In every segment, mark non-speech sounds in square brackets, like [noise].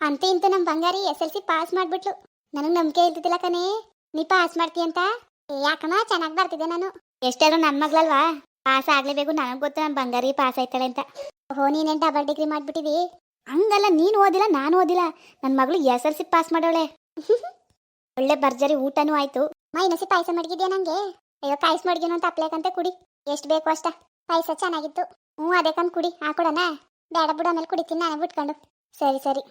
ಅಂತ ಇಂತ ನಮ್ಮ ಬಂಗಾರಿ ಎಸ್ ಎಲ್ ಸಿ ಪಾಸ್ ಮಾಡ್ಬಿಟ್ಲು. ನನಗೆ ನಂಬಿಕೆ ಇರ್ತಿದ್ದಿಲ್ಲ ಕಣೇ. ನೀ ಪಾಸ್ ಮಾಡ್ತೀಯ ಅಂತ? ಏ, ಯಾಕಮ್ಮ? ಚೆನ್ನಾಗಿ ಬರ್ತಿದ್ದೆ ನಾನು. ಎಷ್ಟಾದ್ರೂ ನನ್ನ ಮಗಳಲ್ವಾ? ಪಾಸ್ ಆಗ್ಲೇಬೇಕು ನನಗೆ ಗೊತ್ತು ನನ್ನ ಬಂಗಾರಿ ಪಾಸ್ ಆಯ್ತಾಳೆ ಅಂತ. ಓಹೋ ನೀನೇನು ಡಬಲ್ ಡಿಗ್ರಿ ಮಾಡ್ಬಿಟ್ಟಿದಿ? ಹಂಗಲ್ಲ ನೀನು ಓದಿಲ್ಲ ನಾನು ಓದಿಲ್ಲ. ನನ್ನ ಮಗಳು ಎಸ್ ಎಲ್ ಸಿ ಪಾಸ್ ಮಾಡೋಳೆ. [laughs] ಒಳ್ಳೆ ಭರ್ಜರಿ ಊಟನೂ ಆಯ್ತು. ಮೈನಸಿ ಪಾಯಸ ಮಡಗಿದ್ಯಾ ನಂಗೆ? ಅಯ್ಯೋ ಕಾಯಿಸ್ ಮಡಗಿನ ಅಂತ ಅಪ್ಲೇಕಂತೆ ಕುಡಿ. ಎಷ್ಟು ಬೇಕು ಅಷ್ಟ. ಪಾಯಸ ಚೆನ್ನಾಗಿತ್ತು. ಹ್ಞೂ ಅದಕ್ಕಂತ ಕುಡಿ. ಹಾಕೊಡಣ ಬೇಡ ಬಿಡ ಆಮೇಲೆ ಕುಡಿತೀನಿ ನಾನೇ ಬಿಟ್ಕೊಂಡು. ಸರಿ ಸರಿ.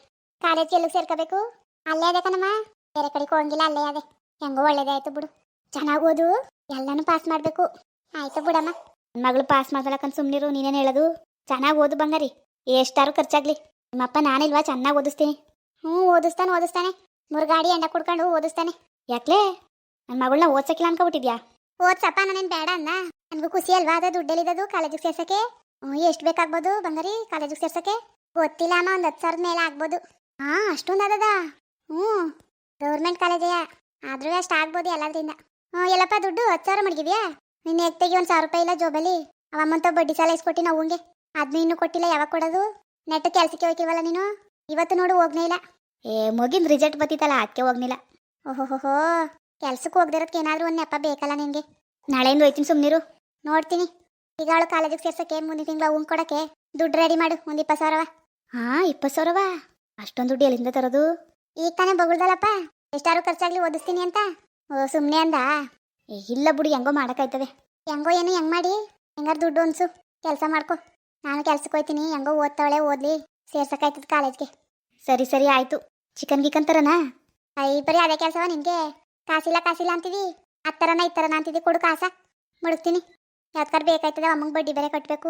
ಕಾಲೇಜ್ ಎಲ್ಲಿಗೆ ಸೇರ್ಕೋಬೇಕು? ಅಲ್ಲೇ ಅದೇ ಕಣಮ್ಮ. ಬೇರೆ ಕಡೆಗೆ ಹೋಗಂಗಿಲ್ಲ, ಅಲ್ಲೇ ಅದೇ. ಹೆಂಗೋ ಒಳ್ಳೇದೇ ಆಯ್ತು ಬಿಡು. ಚೆನ್ನಾಗಿ ಓದು, ಎಲ್ಲನೂ ಪಾಸ್ ಮಾಡಬೇಕು. ಆಯ್ತು ಬಿಡಮ್ಮ. ಮಗಳು ಪಾಸ್ ಮಾಡ್ದಲಕ್ಕಂತ ಸುಮ್ಮನಿರು ನೀನೇನು ಹೇಳೋದು? ಚೆನ್ನಾಗಿ ಓದು ಬಂಗಾರಿ. ಎಷ್ಟಾರು ಖರ್ಚಾಗ್ಲಿ. ನಿಮ್ಮಪ್ಪ ನಾನಿಲ್ವಾ, ಚೆನ್ನಾಗಿ ಓದಿಸ್ತೀನಿ. ಹ್ಞೂ, ಓದಿಸ್ತಾನೆ ಓದಿಸ್ತಾನೆ. ಮೂರು ಗಾಡಿ ಎಂಡ ಕುಡ್ಕೊಂಡು ಓದಿಸ್ತಾನೆ. ಯಾಕ್ಲೇ? ನನ್ನ ಮಗಳನ್ನ ಓದ್ಸಕ್ಕಿಲ್ಲ ಅನ್ಕೊಬಿಟ್ಟಿದ್ಯಾ? ಓದ್ಸಪ್ಪ, ನಾನೇನು ಬೇಡ ಅನ್ನ ನನಗೂ ಖುಷಿ ಅಲ್ವಾ ಅದ ದುಡ್ಡಲ್ಲಿದ್ದು ಕಾಲೇಜಿಗೆ ಸೇರ್ಸಕ್ಕೆ? ಹ್ಞೂ, ಎಷ್ಟು ಬೇಕಾಗ್ಬೋದು ಬಂಗಾರಿ ಕಾಲೇಜಿಗೆ ಸೇರ್ಸಕ್ಕೆ? ಗೊತ್ತಿಲ್ಲ ಅಮ್ಮ, ಒಂದು ಹತ್ತು ಸಾವಿರದ ಮೇಲೆ ಆಗ್ಬೋದು. ಹಾ, ಅಷ್ಟೊಂದು ಅದದ ಹ್ಞೂ, ಗೌರ್ಮೆಂಟ್ ಕಾಲೇಜೆಯ ಆದ್ರೂ ಅಷ್ಟು ಆಗ್ಬೋದು ಎಲ್ಲದ್ರಿಂದ. ಹ್ಞೂ, ಎಲ್ಲಪ್ಪ, ದುಡ್ಡು ಹತ್ತು ಸಾವಿರ ಮಡಗಿದ್ಯಾ? ನಿನ್ನ ಎಕ್ತೆಗೆ ಒಂದು ಸಾವಿರ ರೂಪಾಯಿ ಇಲ್ಲ ಜೋಬಲಿ ಅವಮ್ಮಂತ ಬಡ್ಡಿ ಸಾಲ ಇಸ್ಕೊಟ್ಟಿ ನಾವು ಹಂಗೆ ಅದನ್ನೂ ಇನ್ನೂ ಕೊಟ್ಟಿಲ್ಲ, ಯಾವಾಗ ಕೊಡೋದು? ನೆಟ್ ಕೆಲ್ಸಕ್ಕೆ ಹೋಗ್ತೀವಲ್ಲ ನೀನು? ಇವತ್ತು ನೋಡು, ಹೋಗ್ನೇ ಇಲ್ಲ. ಏ, ಮುಗಿನ್ ರಿಸಲ್ಟ್ ಬತ್ತಿತ್ತಲ್ಲ ಅದಕ್ಕೆ ಹೋಗ್ನಿಲ್ಲ. ಓಹೋಹೋ ಕೆಲ್ಸಕ್ಕೆ ಹೋಗ್ದಿರೋದಕ್ಕೆ ಏನಾದರೂ ಒಂದು ನೆಪ ಬೇಕಲ್ಲ ನಿನಗೆ. ನಾಳೆಯಿಂದ ಹೋಯ್ತೀನಿ ಸುಮ್ಮನಿರು ನೋಡ್ತೀನಿ. ಈಗ ಅವಳು ಕಾಲೇಜಿಗೆ ಸೇರ್ಸಕ್ಕೆ, ಮುಂದಿನ ತಿಂಗಳ ಉಂಗ್ ಕೊಡಕ್ಕೆ. ದುಡ್ಡು ರೆಡಿ ಮಾಡು, ಒಂದು ಇಪ್ಪತ್ತು ಸಾವಿರವ. ಹಾಂ, ಇಪ್ಪತ್ತು ಸಾವಿರವ. ಅಷ್ಟೊಂದು ದುಡ್ಡು ಎಲ್ಲಿಂದ ತರೋದು? ಈಗ ತಾನೇ ಬಗುಳ್ದಲ್ಲಪ್ಪ. ಎಷ್ಟಾರು ಖರ್ಚಾಗ್ಲಿ ಓದಿಸ್ತೀನಿ ಅಂತ. ಓ ಸುಮ್ಮನೆ ಅಂದ? ಏ, ಇಲ್ಲ ಬಿಡು ಹೆಂಗೋ ಮಾಡೋಕ್ಕಾಯ್ತದೆ. ಹೆಂಗೋ ಏನು ಹೆಂಗ್ ಮಾಡಿ? ಹೆಂಗಾರು ದುಡ್ಡು ಅನ್ಸು ಕೆಲಸ ಮಾಡ್ಕೊ. ನಾನು ಕೆಲ್ಸಕ್ಕೆ ಹೋಯ್ತೀನಿ. ಹೆಂಗೋ ಓದ್ತಾವಳೆ ಓದ್ಲಿ. ಸೇರ್ಸಕ್ಕಾಯ್ತದ ಕಾಲೇಜ್ಗೆ. ಸರಿ ಸರಿ ಆಯ್ತು. ಚಿಕನ್ ಗಿಕನ್ ತರನಾ? ಐ ಬರೀ ಅದೇ ಕೆಲಸವ ನಿನ್ಗೆ? ಕಾಸಿಲ್ಲ ಕಾಸಿಲ್ಲ ಅಂತೀವಿ ಹತ್ತರನ ಇತ್ತರನ ಅಂತಿದ್ದಿ ಕೊಡು ಕಾಸ. ಮುಡುಕ್ತೀನಿ ಯಾವ್ದಾರು ಬೇಕಾಯ್ತದ ಅಮ್ಮಂಗೆ ಬಡ್ಡಿ ಬೇರೆ ಕಟ್ಟಬೇಕು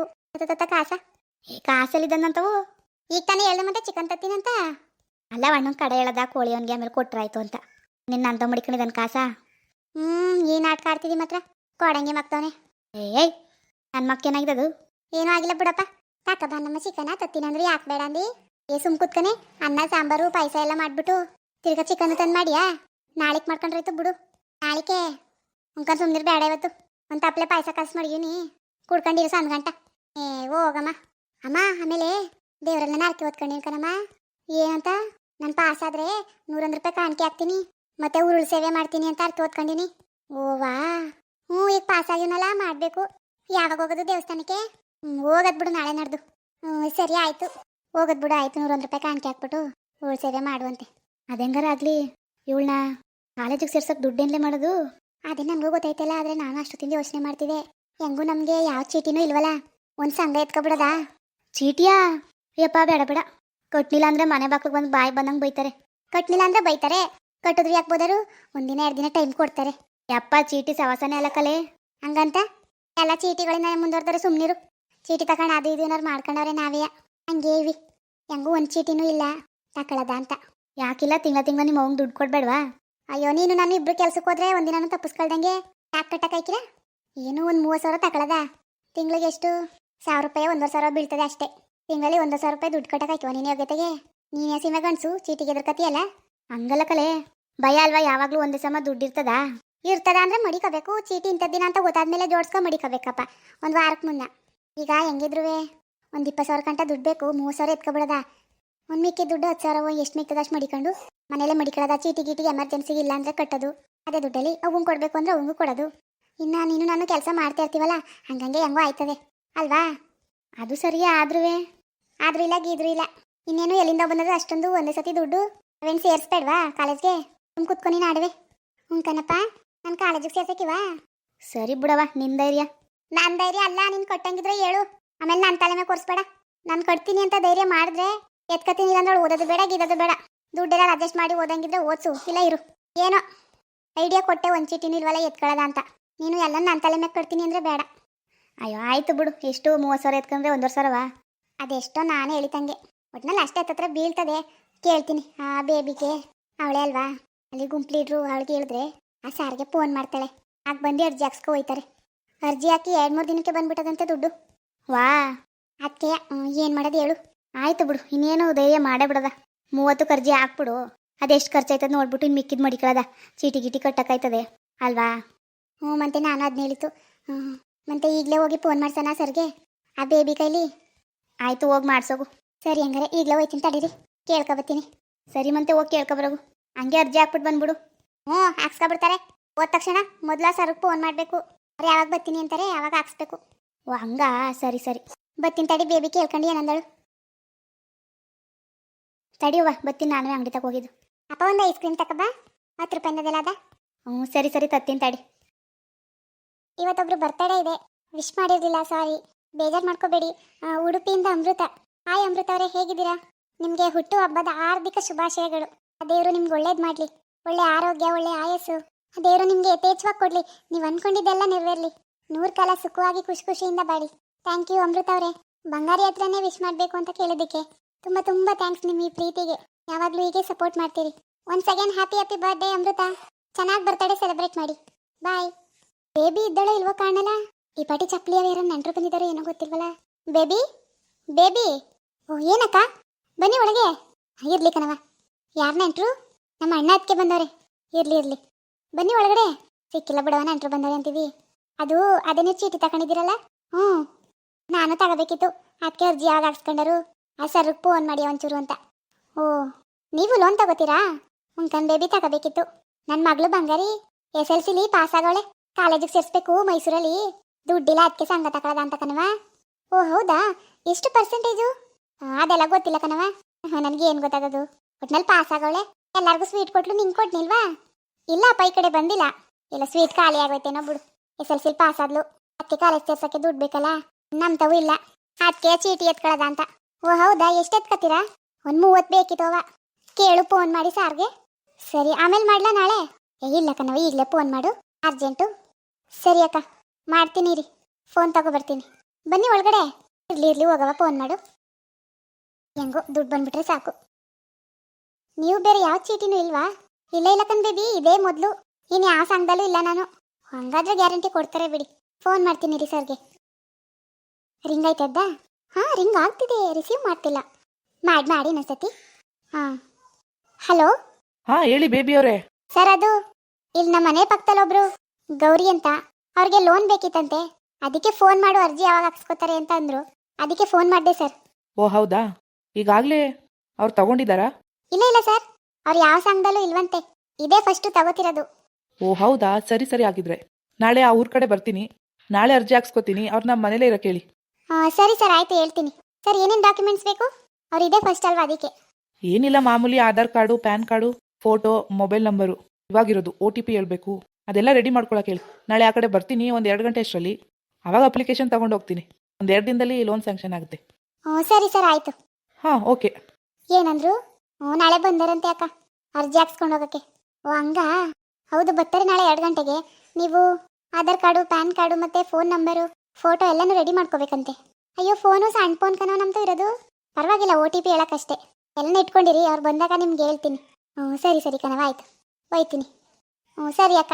ಕಾಸ. ಏ ಕಾಸಲ್ಲಿದ್ದಂತವು ಈಗ ತಾನೇ ಹೇಳ್ದೆ ಮತ್ತೆ ಚಿಕನ್ ತತ್ತೀನಿ ಅಂತ. ಅಲ್ಲ ಅಣ್ಣನ ಕಡೆ ಹೇಳದ ಕೋಳಿ ಅವನಿಗೆ ಆಮೇಲೆ ಕೊಟ್ರಾಯ್ತು ಅಂತ. ನಿನ್ನ ಅಂತ ಮಡಿಕೊಂಡಿದ್ದಾನೆ ಕಾಸ? ಹ್ಮ್ ಏನ್ ಆಟ ಆಡ್ತಿದ್ದಿ ಮಾತ್ರ. ಕೊಡಂಗೆ ಮಕ್ತವನೆ ಏಯ್ ನನ್ನ ಮಕ್ಕೇನಾಗಿದ್ದದು ಏನೂ ಆಗಿಲ್ಲ ಬಿಡಪ್ಪ. ತಾಕ ನಮ್ಮ ಚಿಕನ ತತ್ತಿನಂದ್ರೆ ಯಾಕೆ ಬೇಡ ಅಂದಿ? ಏ, ಸುಮ್ ಕುತ್ಕನೆ. ಅನ್ನ, ಸಾಂಬಾರು, ಪಾಯಸ ಎಲ್ಲ ಮಾಡ್ಬಿಟ್ಟು ತಿರ್ಗಾ ಚಿಕನ್ ತಂದು ಮಾಡಿಯಾ? ನಾಳೆಗೆ ಮಾಡ್ಕೊಂಡ್ರಾಯ್ತು ಬಿಡು. ನಾಳಿಕೆ. ಉಂಕನ್ ಸುಮ್ನಿರ್ ಬೇಡ ಇವತ್ತು. ಒಂದು ತಪ್ಪಲೆ ಪಾಯಸ ಕಲ್ಸಿ ಮಾಡಿದೀನಿ. ಕುಡ್ಕೊಂಡಿರು ಸಂದ್ ಗಂಟ. ಏ, ಹೋಗಮ್ಮ. ಅಮ್ಮ, ಆಮೇಲೆ ದೇವರೆಲ್ಲ ನಾಲ್ಕು ಓದ್ಕೊಂಡಿನಿ ಕಣಮ್ಮ ಏನಂತ ನಾನು ಪಾಸ್ ಆದ್ರೆ ನೂರೊಂದು ರೂಪಾಯಿ ಕಾಣಿಕೆ ಹಾಕ್ತೀನಿ. ಮತ್ತೆ ಉರುಳು ಸೇವೆ ಮಾಡ್ತೀನಿ ಅಂತ ಅರ್ಥ ಓದ್ಕೊಂಡಿನಿ ಓವಾ ಹ್ಞೂ, ಈಗ ಪಾಸ್ ಆಗಿನಲ್ಲ ಮಾಡಬೇಕು. ಯಾವಾಗ ಹೋಗೋದು ದೇವಸ್ಥಾನಕ್ಕೆ? ಹೋಗೋದು ಬಿಡು ನಾಳೆ ನಡೆದು. ಹ್ಞೂ, ಸರಿ ಆಯಿತು. ಹೋಗೋದು ಬಿಡು, ಆಯಿತು, ನೂರೊಂದು ರೂಪಾಯಿ ಕಾಣಿಕೆ ಹಾಕ್ಬಿಟ್ಟು ಉರುಳು ಸೇವೆ ಮಾಡುವಂತೆ ಅದೆಂಗಾರ ಆಗಲಿ? ಇವಳನ್ನ ಕಾಲೇಜಿಗೆ ಸೇರ್ಸೋಕೆ ದುಡ್ಡೇನ್ಲೇ ಮಾಡೋದು? ಅದೇ ನನಗೂ ಗೊತ್ತೈತಲ್ಲ ಆದರೆ ನಾನು ಅಷ್ಟೊತ್ತಿಂದ ಯೋಚನೆ ಮಾಡ್ತಿದ್ದೆ. ಹೆಂಗೂ ನಮಗೆ, ಯಾವ ಚೀಟಿನೂ ಇಲ್ವಲ್ಲ? ಒಂದು ಸಂಘ ಎತ್ಕೊಬಿಡೋದಾ? ಚೀಟಿಯಾ? ಯಪ್ಪ, ಬೇಡ ಬೇಡ. ಕಟ್ನಿಲ್ಲ ಅಂದ್ರೆ ಮನೆ ಬಾಕ್ಲಿಗೆ ಬಂದು ಬಾಯಿ ಬಂದಂಗೆ ಬೈತಾರೆ. ಕಟ್ನಿಲ್ಲ ಅಂದ್ರೆ ಬೈತಾರೆ. ಕಟ್ಟಿದ್ರು ಯಾಕೆ ಬೋದರು ಒಂದಿನ ಎರಡು ದಿನ ಟೈಮ್ ಕೊಡ್ತಾರೆ. ಯಪ್ಪ, ಚೀಟಿ ಸವಾಸನೆ ಅಲ್ಲ ಕಲೆ. ಹಂಗಂತ? ಎಲ್ಲ ಚೀಟಿಗಳಿಂದ ಮುಂದುವರ್ತಾರೆ ಸುಮ್ಮನಿರು ಚೀಟಿ ತಗೊಂಡು ಅದು ಇದು ಏನಾರು ಮಾಡ್ಕೊಂಡವ್ರೆ ನಾವೇ ಹಂಗೆ ಇವಿ. ಹೆಂಗೂ ಒಂದು ಚೀಟಿನೂ ಇಲ್ಲ. ತಕೊಳ್ಳೋದ ಅಂತ. ಯಾಕಿಲ್ಲ ತಿಂಗಳ ತಿಂಗಳ ನಿಮ್ಮ ಅವಂಗೆ ದುಡ್ಡು ಕೊಡಬೇಡವಾ? ಅಯ್ಯೋ, ನೀನು ನಾನು ಇಬ್ರು ಕೆಲ್ಸಕ್ಕೆ ಹೋದ್ರೆ ಒಂದಿನ ತಪ್ಪಿಸ್ಕೊಳ್ದಂಗೆ ಯಾಕೆ ಕಟ್ಟಕ್ಕೆ ಏನು ಒಂದು ಮೂವತ್ತು ಸಾವಿರ ತಗೊಳ್ಳದ ತಿಂಗಳಿಗೆ ಎಷ್ಟು? ಸಾವಿರ ರೂಪಾಯಿ ಒಂದೂವರೆ ಸಾವಿರ ಬೀಳ್ತದೆ ಅಷ್ಟೇ. ತಿಂಗಳಲ್ಲಿ ಒಂದು ಸಾವಿರ ರೂಪಾಯಿ ದುಡ್ಡು ಕಟ್ಟಕ್ಕೆ ಹಾಕಿವ ನೀನು ಯೋಗ್ಯತೆಗೆ. ನೀನೇ ಸೀಮೆ ಗಂಡ್ಸು ಚೀಟಿಗೆ ಎದುರ್ಕತಿಯಲ್ಲ? ಹಂಗಲ್ಲ ಕಲೆ ಭಯ ಅಲ್ವಾ? ಯಾವಾಗಲೂ ಒಂದೇ ಸಮ ದುಡ್ಡು ಇರ್ತದ? ಇರ್ತದ ಅಂದ್ರೆ ಮಡಿಕೋಬೇಕು. ಚೀಟಿ ಇಂಥದ್ದು ದಿನ ಅಂತ ಗೊತ್ತಾದ್ಮೇಲೆ ಜೋಡ್ಸ್ಕೊಂಡು ಮಡಿಕೋಬೇಕಪ್ಪ. ಒಂದು ವಾರಕ್ಕೆ ಮುನ್ನ. ಈಗ ಹೆಂಗಿದ್ರು ಒಂದು ಇಪ್ಪತ್ತು ಸಾವಿರ ಗಂಟ ದುಡ್ಡು ಬೇಕು. ಮೂವತ್ತು ಸಾವಿರ ಎತ್ಕೊಬಿಡದ? ಒಂದು ಮಿಕ್ಕಿ ದುಡ್ಡು ಹತ್ತು ಸಾವಿರ ಎಷ್ಟು ಮಿಕ್ಕದ ಅಷ್ಟು ಮಡಿಕೊಂಡು? ಮನೇಲೆ ಮಡಿಕೊಳ್ಳೋದ? ಚೀಟಿ ಗೀಟಿ ಎಮರ್ಜೆನ್ಸಿಗೆ ಇಲ್ಲ ಅಂದ್ರೆ ಕಟ್ಟೋದು. ಅದೇ ದುಡ್ಡಲ್ಲಿ ಅವಂಗೆ ಕೊಡಬೇಕು ಅಂದ್ರೆ ಅವಂಗೂ ಕೊಡೋದು. ಇನ್ನು ನೀನು ನಾನು ಕೆಲಸ ಮಾಡ್ತಾ ಇರ್ತೀವಲ್ಲ, ಹಂಗಂಗೆ ಹೆಂಗೋ ಆಯ್ತದೆ. ಅಲ್ವಾ? ಅದು ಸರಿಯೇ ಆದ್ರೂ ಆದ್ರೂ ಇಲ್ಲ, ಗೀದ್ರೂ ಇಲ್ಲ. ಇನ್ನೇನು ಎಲ್ಲಿಂದ ಬಂದದ್ದು ಅಷ್ಟೊಂದು ಒಂದೇ ಸತಿ ದುಡ್ಡು ಅವೇನು ಸೇರಿಸ್ಬೇಡ್ವಾ ಕಾಲೇಜ್ಗೆ? ತುಂಬ ಕುತ್ಕೊಂಡು ಆಡುವೆ. ಹ್ಞೂ ಕಣಪ್ಪ. ನಾನು ಕಾಲೇಜಿಗೆ ಸೇರ್ಸಕ್ಕಿವಾ? ಸರಿ ಬಿಡವ ನಿನ್ ಧೈರ್ಯ. ನನ್ನ ಧೈರ್ಯ ಅಲ್ಲ, ನೀನು ಕಟ್ಟಂಗಿದ್ರೆ ಹೇಳು. ಆಮೇಲೆ ನನ್ನ ತಲೆ ಮೇಲೆ ಕೊರ್ಸ್ಬೇಡ ನಾನು ಕೊಡ್ತೀನಿ ಅಂತ ಧೈರ್ಯ ಮಾಡಿದ್ರೆ ಎತ್ಕತ್ತೀನಿ ಇಲ್ಲ ಅಂದ್ರೆ ಓದೋದು ಬೇಡ, ಗಿದೋದು ಬೇಡ. ದುಡ್ಡೆಲ್ಲ ಅಡ್ಜಸ್ಟ್ ಮಾಡಿ ಓದಂಗಿದ್ರೆ ಓದಿಸು, ಇಲ್ಲ ಇರು. ಏನೋ. ಐಡಿಯಾ ಕೊಟ್ಟೆ ಒಂದು ಚೀಟಿನೂ ಇಲ್ವಲ್ಲ ಎತ್ಕೊಳ್ಳೋದ ಅಂತ. ನೀನು ಎಲ್ಲ ನನ್ನ ತಲೆ ಮೇಲೆ ಕೊಡ್ತೀನಿ ಅಂದ್ರೆ ಬೇಡ. ಅಯ್ಯೋ, ಆಯ್ತು ಬಿಡು. ಎಷ್ಟು ಮೂವತ್ತು ಸಾವಿರ ಎತ್ಕೊಂಡ್ರೆ ಒಂದೂವರೆ ಸಾವಿರವಾ? ಅದೆಷ್ಟೋ ನಾನು ಹೇಳಿತಂಗೆ ಒಟ್ನಲ್ಲಿ ಅಷ್ಟೇ ಹತ್ತತ್ರ ಬೀಳ್ತದೆ. ಕೇಳ್ತೀನಿ. ಆ ಬೇಬಿಗೆ. ಅವಳೇ ಅಲ್ವಾ? ಅಲ್ಲಿ ಗುಂಪ್ಲೀಡ್ರು ಅವಳು ಅವಳಿಗೆ ಹೇಳಿದ್ರೆ ಆ ಸಾರಿಗೆ ಫೋನ್ ಮಾಡ್ತಾಳೆ. ಆಗ ಬಂದು ಅರ್ಜಿ ಹಾಕ್ಸ್ಕೊ ಹೋಯ್ತಾರೆ. ಅರ್ಜಿ ಹಾಕಿ ಎರಡು ಮೂರು ದಿನಕ್ಕೆ ಬಂದ್ಬಿಟ್ಟದಂತೆ ದುಡ್ಡು. ವಾ! ಅದಕ್ಕೆ ಏನು ಮಾಡೋದು ಹೇಳು. ಆಯ್ತು ಬಿಡು, ಇನ್ನೇನು ಧೈರ್ಯ ಮಾಡೇ ಬಿಡದ. ಮೂವತ್ತು ಅರ್ಜಿ ಹಾಕ್ಬಿಡು. ಅದೆಷ್ಟು ಖರ್ಚಾಯ್ತದ ನೋಡ್ಬಿಟ್ಟು ಇನ್ನು ಮಿಕ್ಕಿದ್ ಮಡಿಕೊಳ್ಳೋದ ಚೀಟಿ ಗಿಟಿ ಕಟ್ಟಕ್ಕಾಯ್ತದೆ. ಅಲ್ವಾ? ಹ್ಞೂ ಮತ್ತೆ ನಾನು ಅದನ್ನ ಹೇಳಿತು ಮತ್ತೆ ಈಗಲೇ ಹೋಗಿ ಫೋನ್ ಮಾಡ್ಸೋಣ ಸರ್ಗೆ. ಆ ಬೇಬಿ ಕೈಲಿ ಆಯ್ತು, ಹೋಗಿ ಮಾಡ್ಸೋಗು. ಸರಿ ಹಂಗಾರೆ, ಈಗಲೇ ಹೋಯ್ತೀನಿ, ತಡೀರಿ. ಕೇಳ್ಕೊಬತ್ತೀನಿ ಸರಿ ಮತ್ತೆ ಹೋಗಿ ಕೇಳ್ಕೊಬರೋಗು ಹಂಗೆ ಅರ್ಜಿ ಹಾಕ್ಬಿಟ್ಟು ಬಂದ್ಬಿಡು. ಹ್ಞೂ, ಹಾಕ್ಸ್ಕೊಬಿಡ್ತಾರೆ. ಹೋದ ತಕ್ಷಣ ಮೊದಲ ಸರ್ಗೆ ಫೋನ್ ಮಾಡಬೇಕು. ಅವ್ರು ಯಾವಾಗ ಬರ್ತೀನಿ ಅಂತಾರೆ, ಯಾವಾಗ ಹಾಕ್ಸ್ಬೇಕು. ಓ, ಹಂಗ? ಸರಿ ಸರಿ. ಬತ್ತೀನಿ ತಡಿ, ಬೇಬಿ ಕೇಳ್ಕೊಂಡು ಏನಂದಳು. ತಡಿಯುವ ಬತ್ತೀನಿ ನಾನು ಅಂಗಡಿ ತಗ ಹೋಗಿದ್ದು. ಅಪ್ಪ, ಒಂದು ಐಸ್ ಕ್ರೀಮ್ ತಕಬಾ ಹತ್ತು ರೂಪಾಯಿನದೆಲ್ಲ ಅದ? ಹ್ಞೂ, ಸರಿ ಸರಿ, ತತ್ತೀನಿ ತಡಿ. ಇವತ್ತೊಬ್ರು ಬರ್ತಡೇ ಇದೆ. ವಿಶ್ ಮಾಡಿರಲಿಲ್ಲ, ಸಾರಿ. ಬೇಜಾರು ಮಾಡ್ಕೋಬೇಡಿ. ಉಡುಪಿಯಿಂದ ಅಮೃತ. ಹಾಯ್ ಅಮೃತ ಅವರೇ, ಹೇಗಿದ್ದೀರಾ? ನಿಮಗೆ ಹುಟ್ಟು ಹಬ್ಬದ ಹಾರ್ದಿಕ ಶುಭಾಶಯಗಳು. ದೇವರು ನಿಮ್ಗೆ ಒಳ್ಳೇದು ಮಾಡಲಿ. ಒಳ್ಳೆ ಆರೋಗ್ಯ, ಒಳ್ಳೆ ಆಯಸ್ಸು. ದೇವರು ನಿಮಗೆ ಯಥೇಚ್ಛವಾಗಿ ಕೊಡಲಿ. ನೀವು ಅಂದ್ಕೊಂಡಿದ್ದೆಲ್ಲ ನೆರವೇರಲಿ. ನೂರು ಕಾಲ ಸುಖವಾಗಿ ಖುಷಿ ಖುಷಿಯಿಂದ ಬಾಡಿ ಥ್ಯಾಂಕ್ ಯು ಅಮೃತ ಅವರೇ. ಬಂಗಾರಿ ಹತ್ರನೇ ವಿಶ್ ಮಾಡಬೇಕು ಅಂತ ಕೇಳೋದಕ್ಕೆ ತುಂಬ ತುಂಬ ಥ್ಯಾಂಕ್ಸ್ ನಿಮ್ಮ ಈ ಪ್ರೀತಿಗೆ. ಯಾವಾಗಲೂ ಹೀಗೆ ಸಪೋರ್ಟ್ ಮಾಡ್ತೀರಿ. Once again happy happy birthday Amrutha. ಚೆನ್ನಾಗಿ ಬರ್ತಡೇ ಸೆಲೆಬ್ರೇಟ್ ಮಾಡಿ. ಬಾಯ್ ಬೇಬಿ ಇದ್ದಳೋ ಇಲ್ವೋ ಕಾಣಲ್ಲ? ಈ ಪಾಟಿ ಚಪ್ಪಲಿ ಅವ ಯಾರು ನೆಂಟರು ಬಂದಿದ್ದಾರೆ ಏನೋ ಗೊತ್ತಿಲ್ವಲ್ಲ ಬೇಬಿ? ಬೇಬಿ? ಓ, ಏನಕ್ಕ? ಬನ್ನಿ ಒಳಗೆ. ಇರ್ಲಿ ಕಣವ ಯಾರ ನೆಂಟರು? ನಮ್ಮ ಅಣ್ಣ ಅದಕ್ಕೆ ಬಂದವ್ರೆ. ಇರ್ಲಿ ಇರ್ಲಿ. ಬನ್ನಿ ಒಳಗಡೆ. ಸಿಕ್ಕಿಲ್ಲ ಬಿಡವ ನೆಂಟರು ಬಂದವ್ರೆ ಅಂತೀವಿ. ಅದು, ಅದೇನೇ ಚೀಟಿ ತಗೊಂಡಿದ್ದೀರಲ್ಲ ಹ್ಞೂ. ನಾನು ತಗೋಬೇಕಿತ್ತು. ಅದಕ್ಕೆ ಅರ್ಜಿ ಯಾವಾಗ ಹಾಕ್ಸ್ಕೊಂಡರು? ಆ ಸರ್ಗೆ ಫೋನ್ ಮಾಡಿ ಒಂಚೂರು ಅಂತ. ಓ, ನೀವು ಲೋನ್ ತಗೋತೀರಾ? ಉಂಕನ್ ಬೇಬಿ ತಗೋಬೇಕಿತ್ತು. ನನ್ನ ಮಗಳು ಬಂಗಾರಿ. ಎಸ್ ಎಲ್ ಸಿಲಿ ಪಾಸ್ ಆಗೋಳೆ ಕಾಲೇಜಿಗೆ ಸೇರಿಸ್ಬೇಕು ಮೈಸೂರಲ್ಲಿ. ದುಡ್ಡಿಲ್ಲ ಅದಕ್ಕೆ ಸಂಘ ಅಂತ ಕಣವ ಓ, ಹೌದಾ? ಎಷ್ಟು ಪರ್ಸೆಂಟೇಜು ಅದೆಲ್ಲ ಗೊತ್ತಿಲ್ಲ ಕಣವ ನನಗೆ ಏನು ಗೊತ್ತಾಗೋದು ಒಟ್ನಲ್ಲಿ ಪಾಸ್ ಆಗೋಳೆ. ಎಲ್ಲರಿಗೂ ಸ್ವೀಟ್ ಕೊಟ್ಲು ನಿಂಗೆ ಕೊಟ್ನಿಲ್ವಾ? ಇಲ್ಲಪ್ಪ, ಈ ಕಡೆ ಬಂದಿಲ್ಲ. ಇಲ್ಲ ಸ್ವೀಟ್ ಖಾಲಿ ಆಗೋಯ್ತೇನೋ ಬಿಡು. ಎಸ್ ಎಲ್ ಸಿಲ್ ಪಾಸ್ ಆದ್ಲು. ಅದಕ್ಕೆ ಕಾಲೇಜ್ ಸೇರ್ಸಕ್ಕೆ ದುಡ್ಡು ಬೇಕಲ್ಲ? ನಮ್ತವು ಇಲ್ಲ. ಅದಕ್ಕೆ ಚೀಟಿ ಎತ್ಕೊಳ್ಳೋದ ಅಂತ. ಓ, ಹೌದಾ? ಎಷ್ಟು ಎತ್ಕೊತೀರಾ? ಒಂದು ಮೂವತ್ತು ಬೇಕಿತ್ತೋವ ಕೇಳು ಫೋನ್ ಮಾಡಿ ಸಾರ್ಗೆ. ಸರಿ, ಆಮೇಲೆ ಮಾಡ್ಲಾ ನಾಳೆ? ಏ, ಇಲ್ಲ ಕಣವ ಈಗಲೇ ಫೋನ್ ಮಾಡು. ಅರ್ಜೆಂಟು ಸರಿ ಅಕ್ಕ. ಮಾಡ್ತೀನಿ ರೀ ಫೋನ್ ತಗೊಬರ್ತೀನಿ ಬನ್ನಿ ಒಳಗಡೆ. ಇರ್ಲಿ ಇರ್ಲಿ ಹೋಗವ ಫೋನ್ ಮಾಡು. ಹೆಂಗೋ ದುಡ್ಡು ಬಂದ್ಬಿಟ್ರೆ ಸಾಕು. ನೀವು ಬೇರೆ ಯಾವ ಚೀಟಿನೂ ಇಲ್ವಾ? ಇಲ್ಲ ಇಲ್ಲ ಕಣ್ ಬೇಬಿ ಇದೇ ಮೊದಲು. ಇನ್ನು ಯಾವ ಸಂಘದಲ್ಲೂ ಇಲ್ಲ ನಾನು. ಹಂಗಾದ್ರೆ ಗ್ಯಾರಂಟಿ ಕೊಡ್ತಾರೆ ಬಿಡಿ. ಫೋನ್ ಮಾಡ್ತೀನಿ ರೀ ಸರ್ಗೆ. ರಿಂಗ್ ಆಯ್ತದ್ದಾ ಹಾಂ ರಿಂಗ್ ಆಗ್ತಿದೆ. ರಿಸೀವ್ ಮಾಡ್ತಿಲ್ಲ. ಮಾಡಿ ಮಾಡಿ ನಸತಿ ಹಾಂ. ಹಲೋ ಹಾ ಹೇಳಿ ಬೇಬಿ ಅವರೇ. ಸರ್ ಅದು ಇಲ್ಲಿ ನಮ್ಮ ಮನೆ ಪಕ್ಕದಲ್ಲೊಬ್ರು ಗೌರಿ ಅಂತ. ಅವ್ರಿಗೆ ಲೋನ್ ಬೇಕಿತ್ತಂತೆ. ಅದಕ್ಕೆ ಫೋನ್ ಮಾಡು ಅರ್ಜಿ ಯಾವಾಗ ಹಾಕ್ಸ್ಕೊತಾರೆ ಅಂತ ಅಂದ್ರು ಅದಕ್ಕೆ ಫೋನ್ ಮಾಡಿದೆ ಸರ್ ಓ ಹೌದಾ? ಈಗಾಗಲೇ ಅವ್ರು ತಗೊಂಡಿದ್ದಾರಾ? ಇಲ್ಲ ಇಲ್ಲ ಸರ್ ಅವ್ರು ಯಾವ ಸಂಘದಲ್ಲೂ ಇಲ್ವಂತೆ. ಇದೇ ಫಸ್ಟ್ ತಗೋತಿರೋದು. ಓ ಹೌದಾ? ಸರಿ ಸರಿ ಆಗಿದ್ರೆ ನಾಳೆ ಆ ಊರ್ ಕಡೆ ಬರ್ತೀನಿ. ನಾಳೆ ಅರ್ಜಿ ಹಾಕ್ಸ್ಕೊತೀನಿ. ಅವ್ರು ನಮ್ಮ ಮನೇಲೇ ಇರೋ ಕೇಳಿ. ಆ, ಸರಿ ಸರ್ ಆಯ್ತು ಹೇಳ್ತೀನಿ. ಸರ್ ಏನೇನು ಡಾಕ್ಯುಮೆಂಟ್ಸ್ ಬೇಕು? ಅವ್ರು ಇದೇ ಫಸ್ಟ್ ಅಲ್ವಾ ಅದಕ್ಕೆ? ಏನಿಲ್ಲ ಮಾಮೂಲಿ Aadhaar card PAN card photo mobile number ಇವಾಗಿರೋದು O T P ಹೇಳ್ಬೇಕು. ಅದೆಲ್ಲ ರೆಡಿ ಮಾಡ್ಕೊಳಕ್ಕೆ ಹೇಳಿ. ನಾಳೆ ಆ ಕಡೆ ಬರ್ತೀನಿ ಒಂದು ಎರಡು ಗಂಟೆ ಅಷ್ಟರಲ್ಲಿ. ಆವಾಗ ಅಪ್ಲಿಕೇಶನ್ ತಗೊಂಡು ಹೋಗ್ತೀನಿ. ಒಂದು ಎರಡು ದಿನದಲ್ಲಿ ಲೋನ್ ಸ್ಯಾಂಕ್ಷನ್ ಆಗುತ್ತೆ. ಹ್ಞೂ ಸರಿ ಸರ್ ಆಯಿತು. ಹಾಂ ಓಕೆ ಏನಂದ್ರು? ಹ್ಞೂ ನಾಳೆ ಬಂದರಂತೆ ಅಕ್ಕ. ಅರ್ಜಿ ಹಾಕ್ಸ್ಕೊಂಡು ಹೋಗಕ್ಕೆ. ಓ ಹಂಗಾ? ಹೌದು ಬರ್ತಾರೆ ನಾಳೆ ಎರಡು ಗಂಟೆಗೆ. ನೀವು ಆಧಾರ್ ಕಾರ್ಡು ಪ್ಯಾನ್ ಕಾರ್ಡು ಮತ್ತು ಫೋನ್ ನಂಬರು ಫೋಟೋ ಎಲ್ಲನೂ ರೆಡಿ ಮಾಡ್ಕೋಬೇಕಂತೆ. ಅಯ್ಯೋ ಫೋನು ಸಣ್ಣ ಫೋನ್ ಕನೋ ನಮ್ದು ಇರೋದು. ಪರವಾಗಿಲ್ಲ ಓ ಟಿ ಪಿ ಹೇಳೋಕ್ಕಷ್ಟೇ. ಎಲ್ಲ ಇಟ್ಕೊಂಡಿರಿ ಅವ್ರು ಬಂದಾಗ ನಿಮ್ಗೆ ಹೇಳ್ತೀನಿ. ಹ್ಞೂ ಸರಿ ಸರಿ ಕಣವ ಆಯಿತು. ಹೋಯ್ತೀನಿ ಹ್ಞೂ ಸರಿ ಅಕ್ಕ.